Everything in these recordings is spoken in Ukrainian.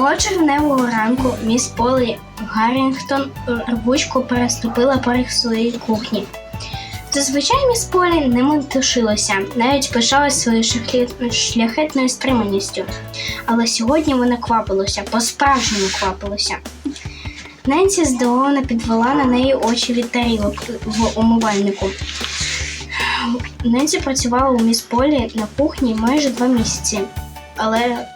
червневого ранку міс Полі Гаррінгтон рвучко переступила поріг своєї кухні. Зазвичай міс Полі не метушилася, навіть пишалась своєю шляхетною стриманістю. Але сьогодні вона квапилася, по-справжньому квапилася. Ненсі здивовано підвела на неї очі від тарілок в умивальнику. Ненсі працювала у міс Полі на кухні майже два місяці, але е,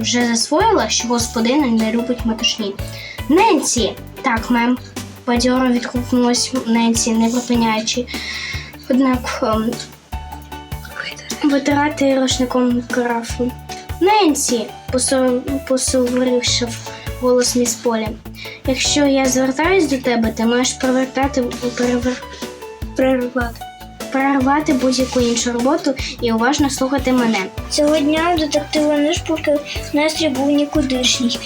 вже- засвоїла, що господиня не любить метушні. Ненсі! Так, мем. Бадьоро відгукнулась Ненсі, не припиняючи. Однак ем, витирати рушником карафу. Ненсі! посу- посуворивши голос міс Полі. Якщо я звертаюсь до тебе, ти маєш привертати перевер... перервати. Перервати будь-яку іншу роботу і уважно слухати мене. Цього дня у детектива Нишпурки настрій був нікудишній,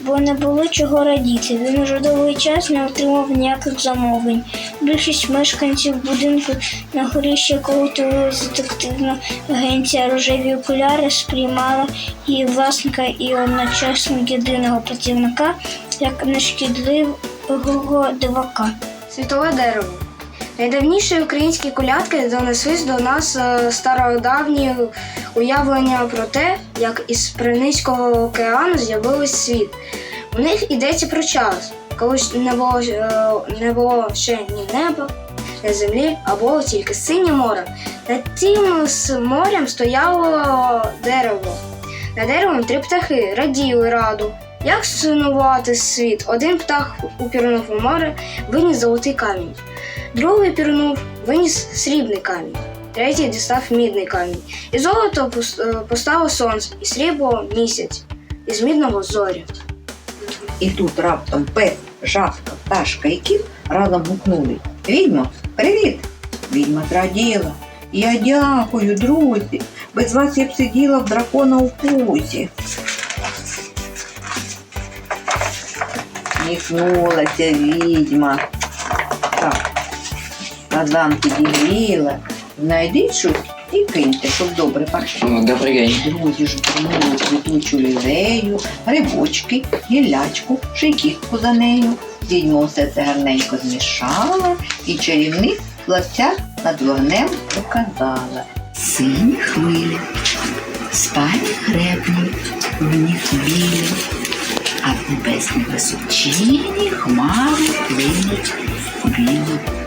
бо не було чого радіти. Він уже довгий час не отримав ніяких замовлень. Більшість мешканців будинку, на горищі якого тулилась детективна агенція рожеві окуляри, сприймала її власника і одночасно єдиного працівника як нешкідливого дивака. Світове дерево. Найдавніші українські колядки донеслись до нас е, стародавні уявлення про те, як із Приницького океану з'явився світ. У них йдеться про час, коли не було, е, не було ще ні неба, ні землі, а було тільки синє море. Над тим з морем стояло дерево. Над деревом три птахи раділи раду. Як сунувати світ? Один птах упірнув у море, виніс золотий камінь. Другий пірнув, виніс срібний камінь. Третій дістав мідний камінь. І золото е, постало сонце, і срібло місяць, і з мідного зорі. І тут раптом пес, жабка, пташка і кіт разом гукнули. Відьмо, привіт! Відьма зраділа. Я дякую, друзі. Без вас я б сиділа в дракона у пузі. Сміхнулася відьма. Так, Адам підігріла. Знайдіть щось і киньте, щоб добре парчило. Добрий день. Друзі ж отримали квітучу лілею, грибочки, гіллячку, шийківку за нею. Відьма все це гарненько змішала і чарівник плавця над вогнем показала. Сині хвилі, спать хребні, в них білі, а в небесній височині хмари плинуть білу